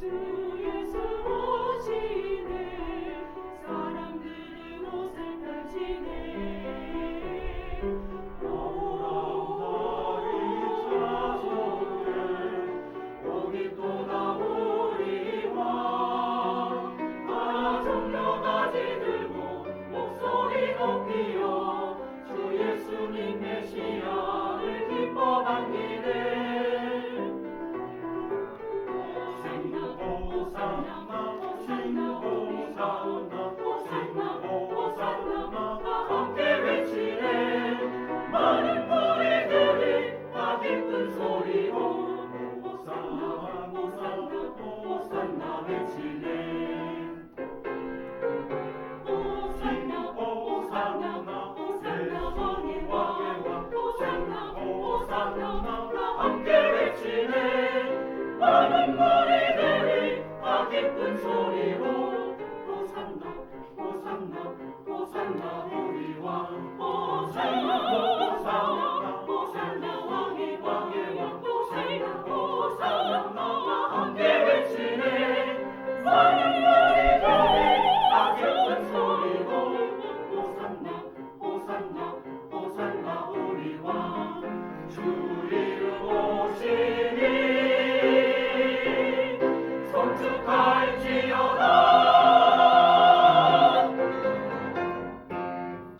주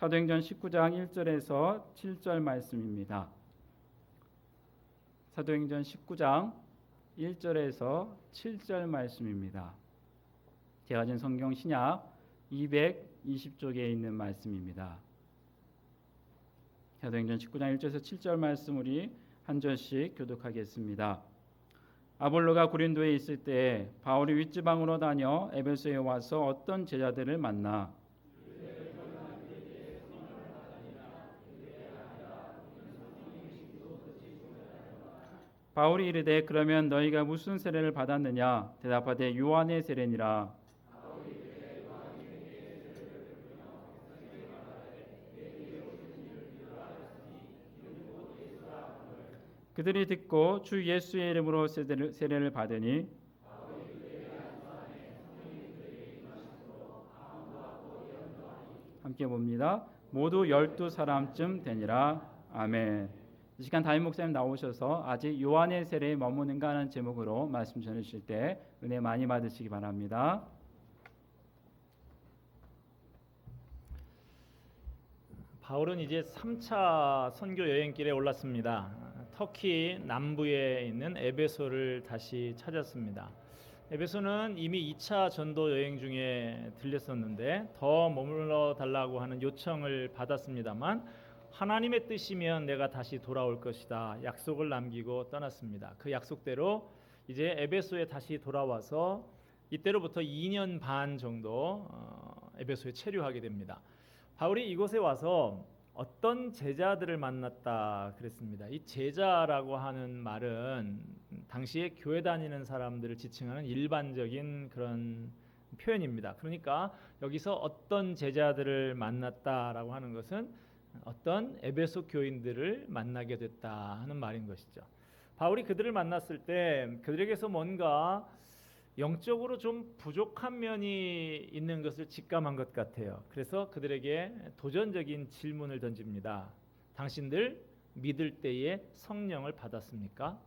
사도행전 19장 1절에서 7절 말씀입니다. 사도행전 19장 1절에서 7절 말씀입니다. 제가 진 성경 신약 220쪽에 있는 말씀입니다. 사도행전 19장 1절에서 7절 말씀 우리 한 절씩 교독하겠습니다. 아볼로가 고린도에 있을 때 바울이 윗지방으로 다녀 에베소에 와서 어떤 제자들을 만나 바울이 이르되 그러면 너희가 무슨 세례를 받았느냐 대답하되 요한의 세례니라 그들이 듣고 주 예수의 이름으로 세례를, 받으니 함께 봅니다. 모두 열두 사람쯤 되니라. 아멘. 이 시간 다임 목사님 나오셔서 아직 요한의 세례에 머무는가 하는 제목으로 말씀 전해 주실 때 은혜 많이 받으시기 바랍니다. 바울은 이제 3차 선교 여행길에 올랐습니다. 터키 남부에 있는 에베소를 다시 찾았습니다. 에베소는 이미 2차 전도 여행 중에 들렸었는데 더 머물러 달라고 하는 요청을 받았습니다만 하나님의 뜻이면 내가 다시 돌아올 것이다. 약속을 남기고 떠났습니다. 그 약속대로 이제 에베소에 다시 돌아와서 이때로부터 2년 반 정도 어, 에베소에 체류하게 됩니다. 바울이 이곳에 와서 어떤 제자들을 만났다 그랬습니다. 이 제자라고 하는 말은 당시에 교회 다니는 사람들을 지칭하는 일반적인 그런 표현입니다. 그러니까 여기서 어떤 제자들을 만났다라고 하는 것은 어떤 에베소 교인들을 만나게 됐다 하는 말인 것이죠. 바울이 그들을 만났을 때 그들에게서 뭔가 영적으로 좀 부족한 면이 있는 것을 직감한 것 같아요. 그래서 그들에게 도전적인 질문을 던집니다. 당신들 믿을 때에 성령을 받았습니까?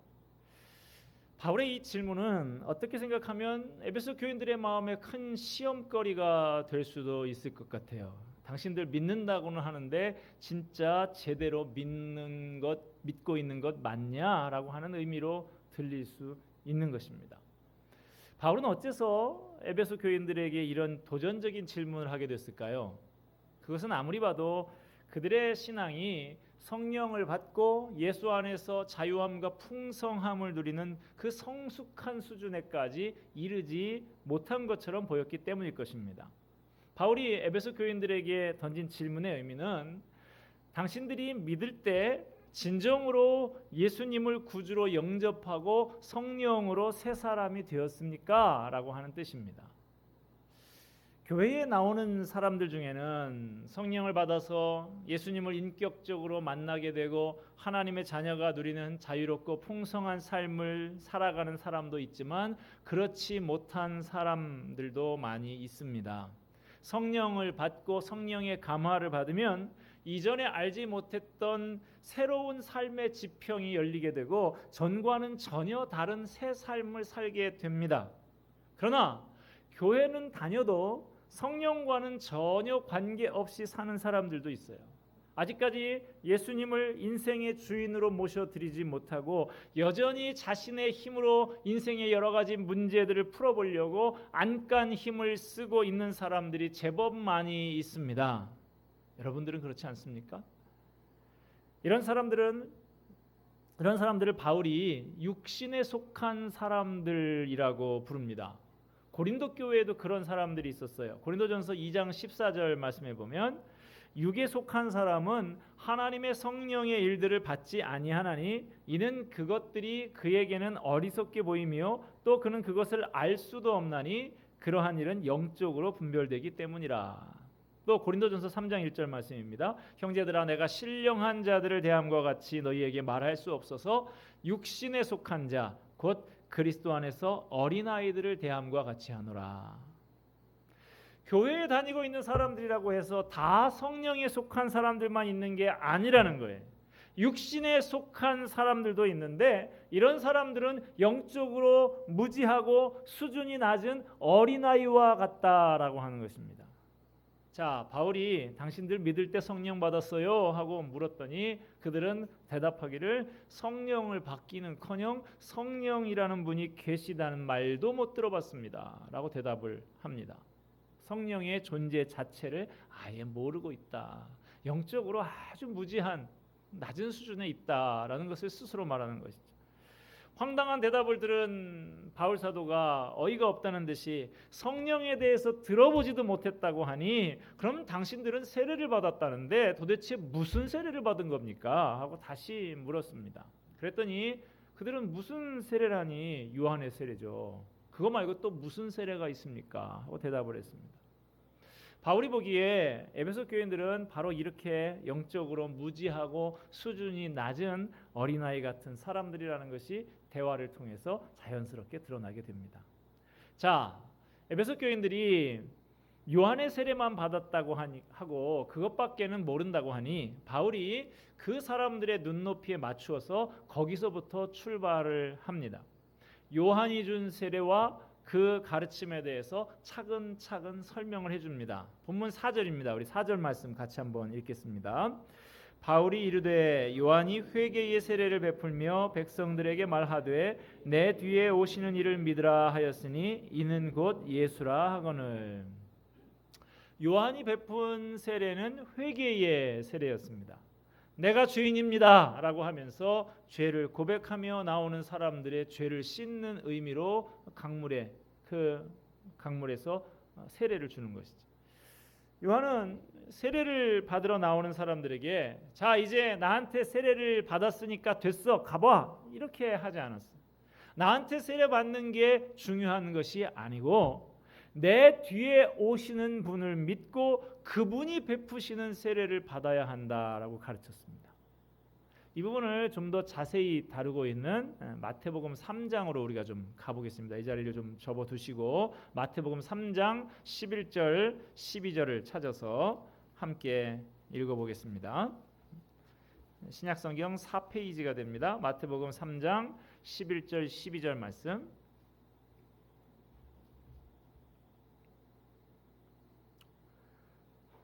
바울의 이 질문은 어떻게 생각하면 에베소 교인들의 마음에 큰 시험거리가 될 수도 있을 것 같아요. 당신들 믿는다고는 하는데 진짜 제대로 믿는 것 믿고 있는 것 맞냐라고 하는 의미로 들릴 수 있는 것입니다. 바울은 어째서 에베소 교인들에게 이런 도전적인 질문을 하게 됐을까요? 그것은 아무리 봐도 그들의 신앙이 성령을 받고 예수 안에서 자유함과 풍성함을 누리는 그 성숙한 수준에까지 이르지 못한 것처럼 보였기 때문일 것입니다. 바울이 에베소 교인들에게 던진 질문의 의미는 당신들이 믿을 때 진정으로 예수님을 구주로 영접하고 성령으로 새 사람이 되었습니까? 라고 하는 뜻입니다. 교회에 나오는 사람들 중에는 성령을 받아서 예수님을 인격적으로 만나게 되고 하나님의 자녀가 누리는 자유롭고 풍성한 삶을 살아가는 사람도 있지만 그렇지 못한 사람들도 많이 있습니다. 성령을 받고 성령의 감화를 받으면 이전에 알지 못했던 새로운 삶의 지평이 열리게 되고 전과는 전혀 다른 새 삶을 살게 됩니다. 그러나 교회는 다녀도 성령과는 전혀 관계없이 사는 사람들도 있어요. 아직까지 예수님을 인생의 주인으로 모셔드리지 못하고 여전히 자신의 힘으로 인생의 여러 가지 문제들을 풀어보려고 안간 힘을 쓰고 있는 사람들이 제법 많이 있습니다. 여러분들은 그렇지 않습니까? 이런 사람들은 이런 사람들을 바울이 육신에 속한 사람들이라고 부릅니다. 고린도 교회에도 그런 사람들이 있었어요. 고린도전서 2장 14절 말씀해 보면 육에 속한 사람은 하나님의 성령의 일들을 받지 아니하나니 이는 그것들이 그에게는 어리석게 보이며 또 그는 그것을 알 수도 없나니 그러한 일은 영적으로 분별되기 때문이라. 또 고린도전서 3장 1절 말씀입니다. 형제들아 내가 신령한 자들을 대함과 같이 너희에게 말할 수 없어서 육신에 속한 자 곧 그리스도 안에서 어린 아이들을 대함과 같이 하노라. 교회에 다니고 있는 사람들이라고 해서 다 성령에 속한 사람들만 있는 게 아니라는 거예요. 육신에 속한 사람들도 있는데 이런 사람들은 영적으로 무지하고 수준이 낮은 어린아이와 같다라고 하는 것입니다. 자, 바울이 당신들 믿을 때 성령 받았어요 하고 물었더니 그들은 대답하기를 성령을 받기는커녕 성령이라는 분이 계시다는 말도 못 들어봤습니다라고 대답을 합니다. 성령의 존재 자체를 아예 모르고 있다. 영적으로 아주 무지한 낮은 수준에 있다라는 것을 스스로 말하는 것이죠. 황당한 대답을 들은 바울 사도가 어이가 없다는 듯이 성령에 대해서 들어보지도 못했다고 하니 그럼 당신들은 세례를 받았다는데 도대체 무슨 세례를 받은 겁니까? 하고 다시 물었습니다. 그랬더니 그들은 무슨 세례라니 요한의 세례죠. 그거 말고 또 무슨 세례가 있습니까? 하고 대답을 했습니다. 바울이 보기에 에베소 교인들은 바로 이렇게 영적으로 무지하고 수준이 낮은 어린아이 같은 사람들이라는 것이 대화를 통해서 자연스럽게 드러나게 됩니다. 자, 에베소 교인들이 요한의 세례만 받았다고 하고 그것밖에는 모른다고 하니 바울이 그 사람들의 눈높이에 맞추어서 거기서부터 출발을 합니다. 요한이 준 세례와 그 가르침에 대해서 차근차근 설명을 해줍니다. 본문 4절입니다. 우리 4절 말씀 같이 한번 읽겠습니다. 바울이 이르되 요한이 회개의 세례를 베풀며 백성들에게 말하되 내 뒤에 오시는 이를 믿으라 하였으니 이는 곧 예수라 하거늘 요한이 베푼 세례는 회개의 세례였습니다. 내가 죄인입니다 라고 하면서 죄를 고백하며 나오는 사람들의 죄를 씻는 의미로 강물에 그 강물에서 세례를 주는 것이죠. 요한은 세례를 받으러 나오는 사람들에게 자 이제 나한테 세례를 받았으니까 됐어 가봐 이렇게 하지 않았어. 나한테 세례 받는 게 중요한 것이 아니고 내 뒤에 오시는 분을 믿고 그분이 베푸시는 세례를 받아야 한다라고 가르쳤습니다. 이 부분을 좀 더 자세히 다루고 있는 마태복음 3장으로 우리가 좀 가보겠습니다. 이 자리를 좀 접어 두시고 마태복음 3장 11절 12절을 찾아서 함께 읽어 보겠습니다. 신약 성경 4페이지가 됩니다. 마태복음 3장 11절 12절 말씀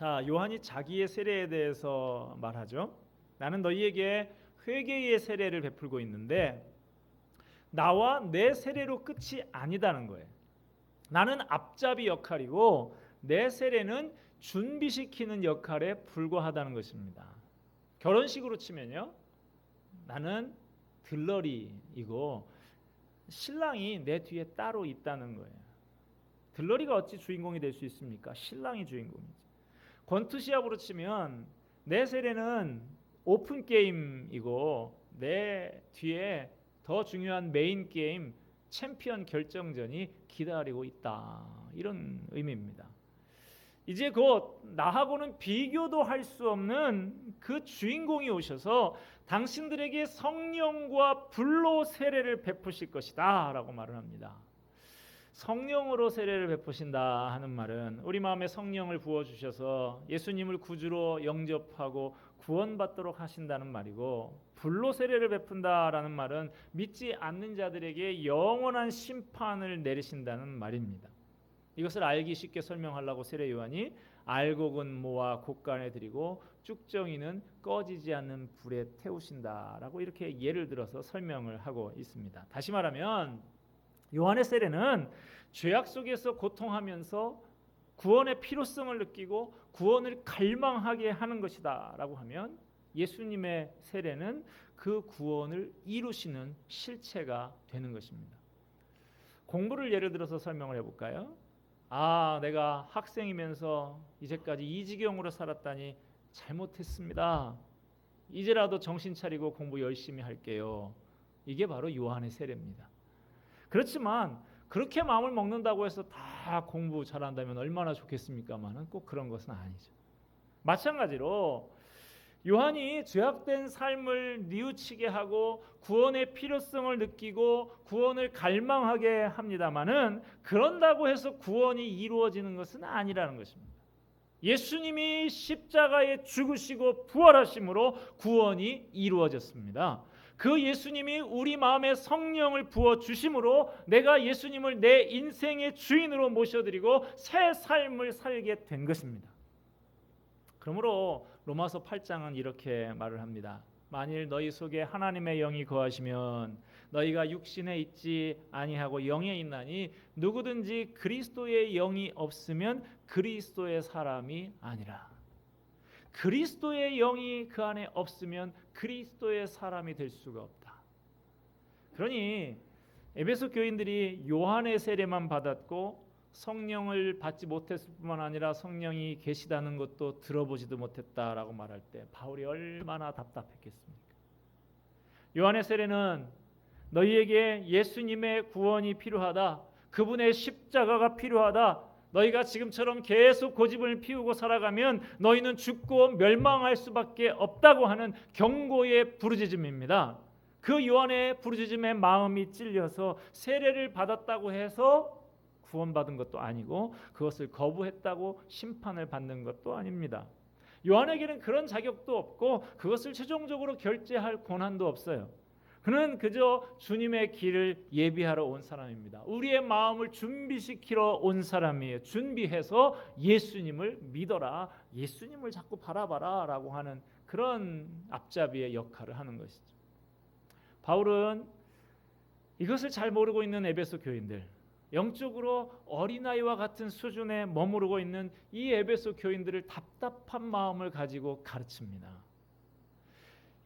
자, 요한이 자기의 세례에 대해서 말하죠. 나는 너희에게 회개의 세례를 베풀고 있는데 나와 내 세례로 끝이 아니다는 거예요. 나는 앞잡이 역할이고 내 세례는 준비시키는 역할에 불과하다는 것입니다. 결혼식으로 치면요. 나는 들러리이고 신랑이 내 뒤에 따로 있다는 거예요. 들러리가 어찌 주인공이 될 수 있습니까? 신랑이 주인공이지. 권투 시합으로 치면 내 세례는 오픈 게임이고 내 뒤에 더 중요한 메인 게임 챔피언 결정전이 기다리고 있다. 이런 의미입니다. 이제 곧 나하고는 비교도 할 수 없는 그 주인공이 오셔서 당신들에게 성령과 불로 세례를 베푸실 것이다 라고 말을 합니다. 성령으로 세례를 베푸신다 하는 말은 우리 마음에 성령을 부어 주셔서 예수님을 구주로 영접하고 구원받도록 하신다는 말이고 불로 세례를 베푼다라는 말은 믿지 않는 자들에게 영원한 심판을 내리신다는 말입니다. 이것을 알기 쉽게 설명하려고 세례 요한이 알곡은 모아 곳간에 드리고 쭉정이는 꺼지지 않는 불에 태우신다라고 이렇게 예를 들어서 설명을 하고 있습니다. 다시 말하면 요한의 세례는 죄악 속에서 고통하면서 구원의 필요성을 느끼고 구원을 갈망하게 하는 것이다라고 하면 예수님의 세례는 그 구원을 이루시는 실체가 되는 것입니다. 공부를 예를 들어서 설명을 해볼까요? 아, 내가 학생이면서 이제까지 이 지경으로 살았다니 잘못했습니다. 이제라도 정신 차리고 공부 열심히 할게요. 이게 바로 요한의 세례입니다. 그렇지만 그렇게 마음을 먹는다고 해서 다 공부 잘한다면 얼마나 좋겠습니까만은 꼭 그런 것은 아니죠. 마찬가지로 요한이 죄악된 삶을 뉘우치게 하고 구원의 필요성을 느끼고 구원을 갈망하게 합니다마는 그런다고 해서 구원이 이루어지는 것은 아니라는 것입니다. 예수님이 십자가에 죽으시고 부활하심으로 구원이 이루어졌습니다. 그 예수님이 우리 마음에 성령을 부어 주심으로 내가 예수님을 내 인생의 주인으로 모셔드리고 새 삶을 살게 된 것입니다. 그러므로 로마서 8장은 이렇게 말을 합니다. 만일 너희 속에 하나님의 영이 거하시면 너희가 육신에 있지 아니하고 영에 있나니 누구든지 그리스도의 영이 없으면 그리스도의 사람이 아니라 그리스도의 영이 그 안에 없으면 그리스도의 사람이 될 수가 없다. 그러니 에베소 교인들이 요한의 세례만 받았고 성령을 받지 못했을 뿐만 아니라 성령이 계시다는 것도 들어보지도 못했다라고 말할 때 바울이 얼마나 답답했겠습니까? 요한의 세례는 너희에게 예수님의 구원이 필요하다. 그분의 십자가가 필요하다. 너희가 지금처럼 계속 고집을 피우고 살아가면 너희는 죽고 멸망할 수밖에 없다고 하는 경고의 부르짖음입니다. 그 요한의 부르짖음에 마음이 찔려서 세례를 받았다고 해서 구원받은 것도 아니고 그것을 거부했다고 심판을 받는 것도 아닙니다. 요한에게는 그런 자격도 없고 그것을 최종적으로 결제할 권한도 없어요. 그는 그저 주님의 길을 예비하러 온 사람입니다. 우리의 마음을 준비시키러 온 사람이에요. 준비해서 예수님을 믿어라. 예수님을 자꾸 바라봐라라고 하는 그런 앞잡이의 역할을 하는 것이죠. 바울은 이것을 잘 모르고 있는 에베소 교인들, 영적으로 어린아이와 같은 수준에 머무르고 있는 이 에베소 교인들을 답답한 마음을 가지고 가르칩니다.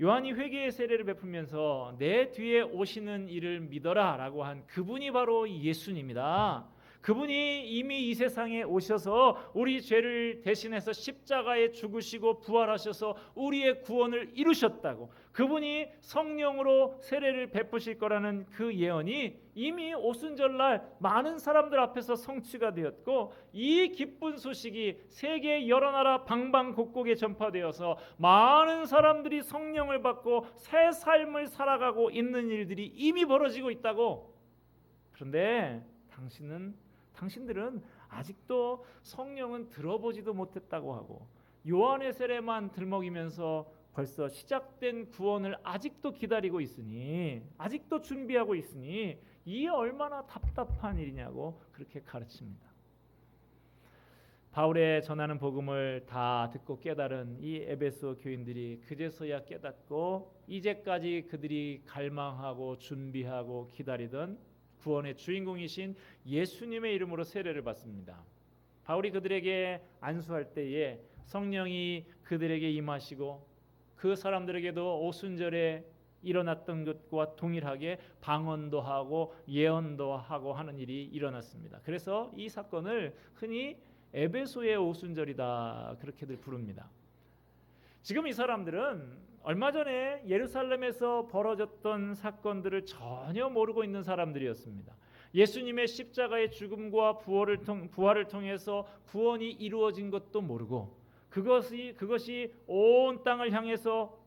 요한이 회개의 세례를 베풀면서 내 뒤에 오시는 이를 믿어라라고 한 그분이 바로 예수님이다. 그분이 이미 이 세상에 오셔서 우리 죄를 대신해서 십자가에 죽으시고 부활하셔서 우리의 구원을 이루셨다고. 그분이 성령으로 세례를 베푸실 거라는 그 예언이 이미 오순절날 많은 사람들 앞에서 성취가 되었고 이 기쁜 소식이 세계 여러 나라 방방곡곡에 전파되어서 많은 사람들이 성령을 받고 새 삶을 살아가고 있는 일들이 이미 벌어지고 있다고. 그런데 당신은 당신들은 아직도 성령은 들어보지도 못했다고 하고 요한의 세례만 들먹이면서 벌써 시작된 구원을 아직도 기다리고 있으니 아직도 준비하고 있으니 이게 얼마나 답답한 일이냐고 그렇게 가르칩니다. 바울의 전하는 복음을 다 듣고 깨달은 이 에베소 교인들이 그제서야 깨닫고 이제까지 그들이 갈망하고 준비하고 기다리던 구원의 주인공이신 예수님의 이름으로 세례를 받습니다. 바울이 그들에게 안수할 때에 성령이 그들에게 임하시고 그 사람들에게도 오순절에 일어났던 것과 동일하게 방언도 하고 예언도 하고 하는 일이 일어났습니다. 그래서 이 사건을 흔히 에베소의 오순절이다 그렇게들 부릅니다. 지금 이 사람들은 얼마 전에 예루살렘에서 벌어졌던 사건들을 전혀 모르고 있는 사람들이었습니다. 예수님의 십자가의 죽음과 부활을, 통, 부활을 통해서 구원이 이루어진 것도 모르고 그것이 그것이 온 땅을 향해서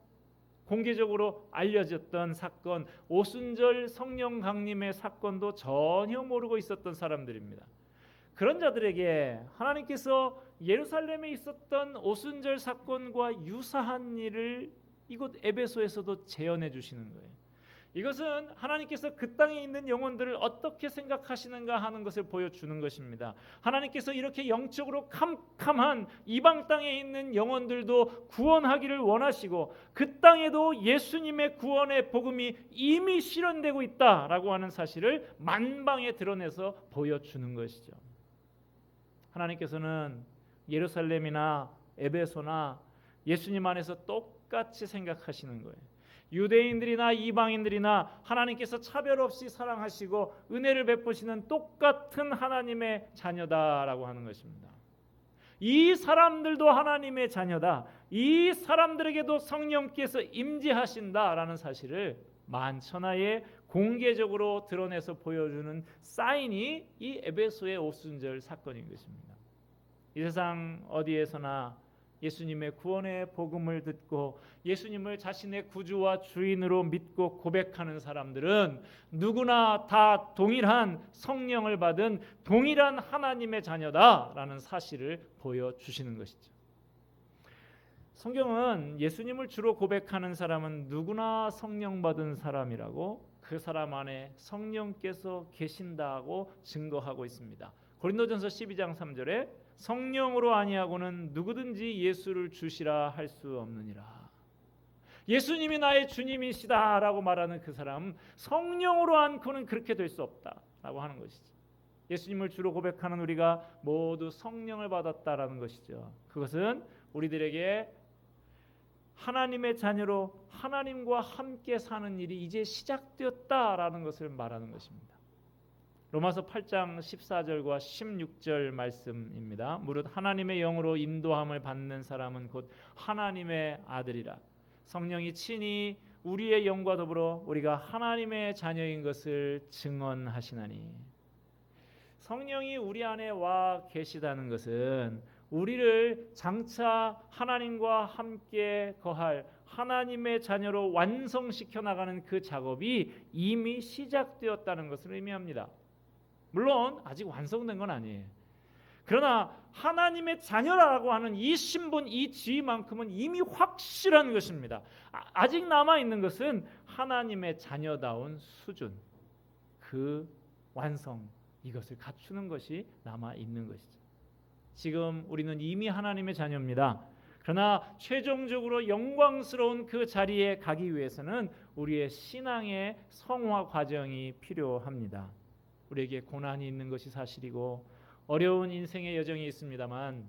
공개적으로 알려졌던 사건 오순절 성령 강림의 사건도 전혀 모르고 있었던 사람들입니다. 그런 자들에게 하나님께서 예루살렘에 있었던 오순절 사건과 유사한 일을 이곳 에베소에서도 재현해 주시는 거예요. 이것은 하나님께서 그 땅에 있는 영혼들을 어떻게 생각하시는가 하는 것을 보여주는 것입니다. 하나님께서 이렇게 영적으로 캄캄한 이방 땅에 있는 영혼들도 구원하기를 원하시고 그 땅에도 예수님의 구원의 복음이 이미 실현되고 있다라고 하는 사실을 만방에 드러내서 보여주는 것이죠. 하나님께서는 예루살렘이나 에베소나 예수님 안에서 똑같이 생각하시는 거예요. 유대인들이나 이방인들이나 하나님께서 차별 없이 사랑하시고 은혜를 베푸시는 똑같은 하나님의 자녀다라고 하는 것입니다. 이 사람들도 하나님의 자녀다. 이 사람들에게도 성령께서 임재하신다라는 사실을 만천하에 공개적으로 드러내서 보여주는 사인이 이 에베소의 오순절 사건인 것입니다. 이 세상 어디에서나 예수님의 구원의 복음을 듣고 예수님을 자신의 구주와 주인으로 믿고 고백하는 사람들은 누구나 다 동일한 성령을 받은 동일한 하나님의 자녀다라는 사실을 보여주시는 것이죠. 성경은 예수님을 주로 고백하는 사람은 누구나 성령 받은 사람이라고 그 사람 안에 성령께서 계신다고 증거하고 있습니다. 고린도전서 12장 3절에 성령으로 아니하고는 누구든지 예수를 주시라 할 수 없느니라. 예수님이 나의 주님이시다라고 말하는 그 사람 성령으로 않고는 그렇게 될 수 없다라고 하는 것이죠. 예수님을 주로 고백하는 우리가 모두 성령을 받았다라는 것이죠. 그것은 우리들에게 하나님의 자녀로 하나님과 함께 사는 일이 이제 시작되었다라는 것을 말하는 것입니다. 로마서 8장 14절과 16절 말씀입니다. 무릇 하나님의 영으로 인도함을 받는 사람은 곧 하나님의 아들이라. 성령이 친히 우리의 영과 더불어 우리가 하나님의 자녀인 것을 증언하시나니. 성령이 우리 안에 와 계시다는 것은 우리를 장차 하나님과 함께 거할 하나님의 자녀로 완성시켜 나가는 그 작업이 이미 시작되었다는 것을 의미합니다. 물론 아직 완성된 건 아니에요. 그러나 하나님의 자녀라고 하는 이 신분, 이 지위만큼은 이미 확실한 것입니다. 아, 아직 남아 있는 것은 하나님의 자녀다운 수준, 그 완성 이것을 갖추는 것이 남아 있는 것이죠. 지금 우리는 이미 하나님의 자녀입니다. 그러나 최종적으로 영광스러운 그 자리에 가기 위해서는 우리의 신앙의 성화 과정이 필요합니다. 우리에게 고난이 있는 것이 사실이고 어려운 인생의 여정이 있습니다만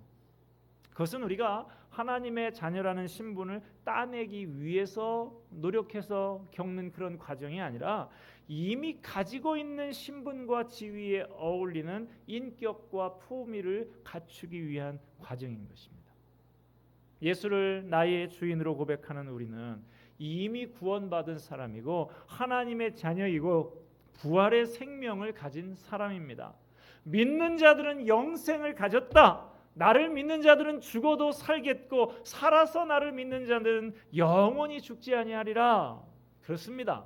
그것은 우리가 하나님의 자녀라는 신분을 따내기 위해서 노력해서 겪는 그런 과정이 아니라 이미 가지고 있는 신분과 지위에 어울리는 인격과 품위를 갖추기 위한 과정인 것입니다. 예수를 나의 주인으로 고백하는 우리는 이미 구원받은 사람이고 하나님의 자녀이고 부활의 생명을 가진 사람입니다. 믿는 자들은 영생을 가졌다. 나를 믿는 자들은 죽어도 살겠고 살아서 나를 믿는 자들은 영원히 죽지 아니하리라. 그렇습니다.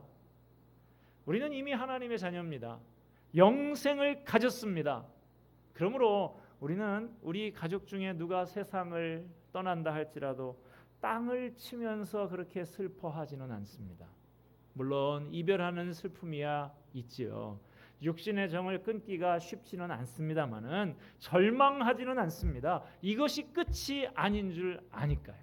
우리는 이미 하나님의 자녀입니다. 영생을 가졌습니다. 그러므로 우리는 우리 가족 중에 누가 세상을 떠난다 할지라도 땅을 치면서 그렇게 슬퍼하지는 않습니다. 물론 이별하는 슬픔이야 있지요. 육신의 정을 끊기가 쉽지는 않습니다만은 절망하지는 않습니다. 이것이 끝이 아닌 줄 아니까요.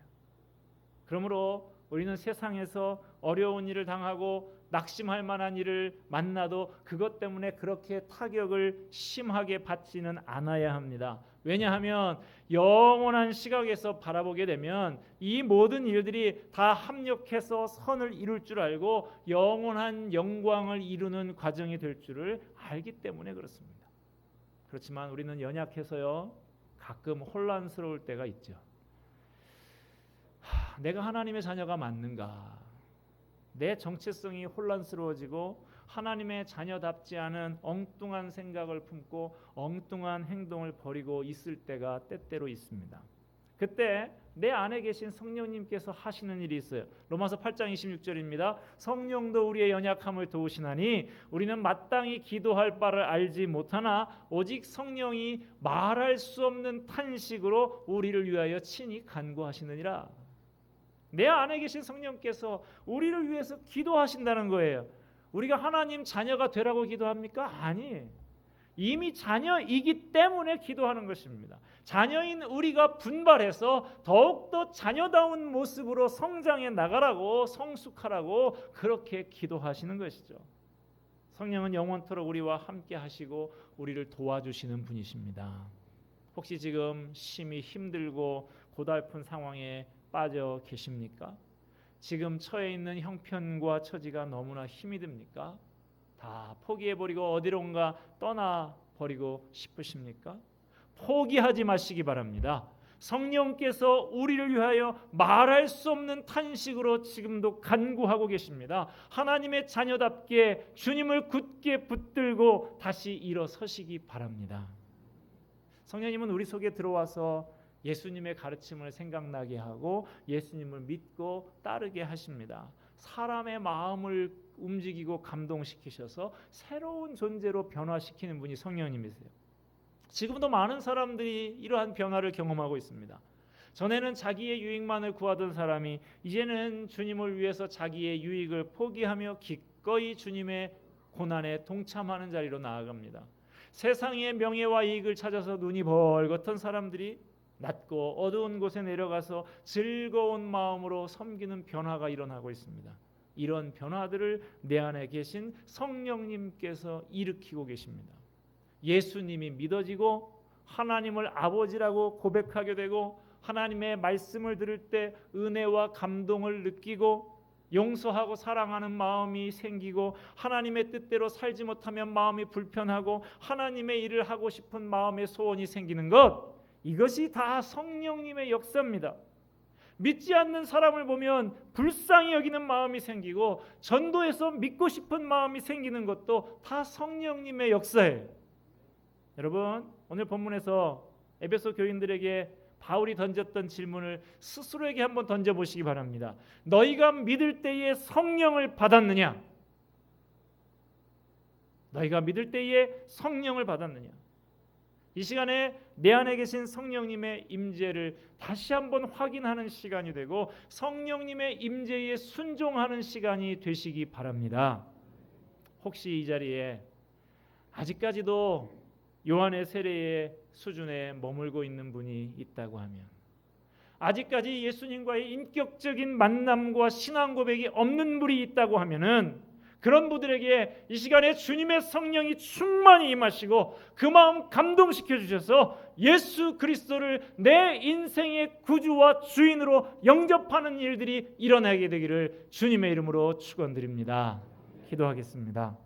그러므로 우리는 세상에서 어려운 일을 당하고 낙심할 만한 일을 만나도 그것 때문에 그렇게 타격을 심하게 받지는 않아야 합니다. 왜냐하면 영원한 시각에서 바라보게 되면 이 모든 일들이 다 합력해서 선을 이룰 줄 알고 영원한 영광을 이루는 과정이 될 줄을 알기 때문에 그렇습니다. 그렇지만 우리는 연약해서요 가끔 혼란스러울 때가 있죠. 하, 내가 하나님의 자녀가 맞는가? 내 정체성이 혼란스러워지고 하나님의 자녀답지 않은 엉뚱한 생각을 품고 엉뚱한 행동을 벌이고 있을 때가 때때로 있습니다. 그때 내 안에 계신 성령님께서 하시는 일이 있어요. 로마서 8장 26절입니다. 성령도 우리의 연약함을 도우시나니 우리는 마땅히 기도할 바를 알지 못하나 오직 성령이 말할 수 없는 탄식으로 우리를 위하여 친히 간구하시느니라. 내 안에 계신 성령께서 우리를 위해서 기도하신다는 거예요. 우리가 하나님 자녀가 되라고 기도합니까? 아니. 이미 자녀이기 때문에 기도하는 것입니다. 자녀인 우리가 분발해서 더욱더 자녀다운 모습으로 성장해 나가라고 성숙하라고 그렇게 기도하시는 것이죠. 성령은 영원토록 우리와 함께 하시고 우리를 도와주시는 분이십니다. 혹시 지금 심히 힘들고 고달픈 상황에 빠져 계십니까? 지금 처해 있는 형편과 처지가 너무나 힘이 듭니까? 다 포기해 버리고 어디론가 떠나 버리고 싶으십니까? 포기하지 마시기 바랍니다. 성령께서 우리를 위하여 말할 수 없는 탄식으로 지금도 간구하고 계십니다. 하나님의 자녀답게 주님을 굳게 붙들고 다시 일어서시기 바랍니다. 성령님은 우리 속에 들어와서 예수님의 가르침을 생각나게 하고 예수님을 믿고 따르게 하십니다. 사람의 마음을 움직이고 감동시키셔서 새로운 존재로 변화시키는 분이 성령님이세요. 지금도 많은 사람들이 이러한 변화를 경험하고 있습니다. 전에는 자기의 유익만을 구하던 사람이 이제는 주님을 위해서 자기의 유익을 포기하며 기꺼이 주님의 고난에 동참하는 자리로 나아갑니다. 세상의 명예와 이익을 찾아서 눈이 벌겋던 사람들이 낮고 어두운 곳에 내려가서 즐거운 마음으로 섬기는 변화가 일어나고 있습니다. 이런 변화들을 내 안에 계신 성령님께서 일으키고 계십니다. 예수님이 믿어지고 하나님을 아버지라고 고백하게 되고 하나님의 말씀을 들을 때 은혜와 감동을 느끼고 용서하고 사랑하는 마음이 생기고 하나님의 뜻대로 살지 못하면 마음이 불편하고 하나님의 일을 하고 싶은 마음의 소원이 생기는 것 이것이 다 성령님의 역사입니다. 믿지 않는 사람을 보면 불쌍히 여기는 마음이 생기고 전도에서 믿고 싶은 마음이 생기는 것도 다 성령님의 역사예요. 여러분, 오늘 본문에서 에베소 교인들에게 바울이 던졌던 질문을 스스로에게 한번 던져 보시기 바랍니다. 너희가 믿을 때에 성령을 받았느냐? 너희가 믿을 때에 성령을 받았느냐? 이 시간에 내 안에 계신 성령님의 임재를 다시 한번 확인하는 시간이 되고 성령님의 임재에 순종하는 시간이 되시기 바랍니다. 혹시 이 자리에 아직까지도 요한의 세례의 수준에 머물고 있는 분이 있다고 하면 아직까지 예수님과의 인격적인 만남과 신앙 고백이 없는 분이 있다고 하면은 그런 분들에게 이 시간에 주님의 성령이 충만히 임하시고 그 마음 감동시켜 주셔서 예수 그리스도를 내 인생의 구주와 주인으로 영접하는 일들이 일어나게 되기를 주님의 이름으로 축원드립니다. 기도하겠습니다.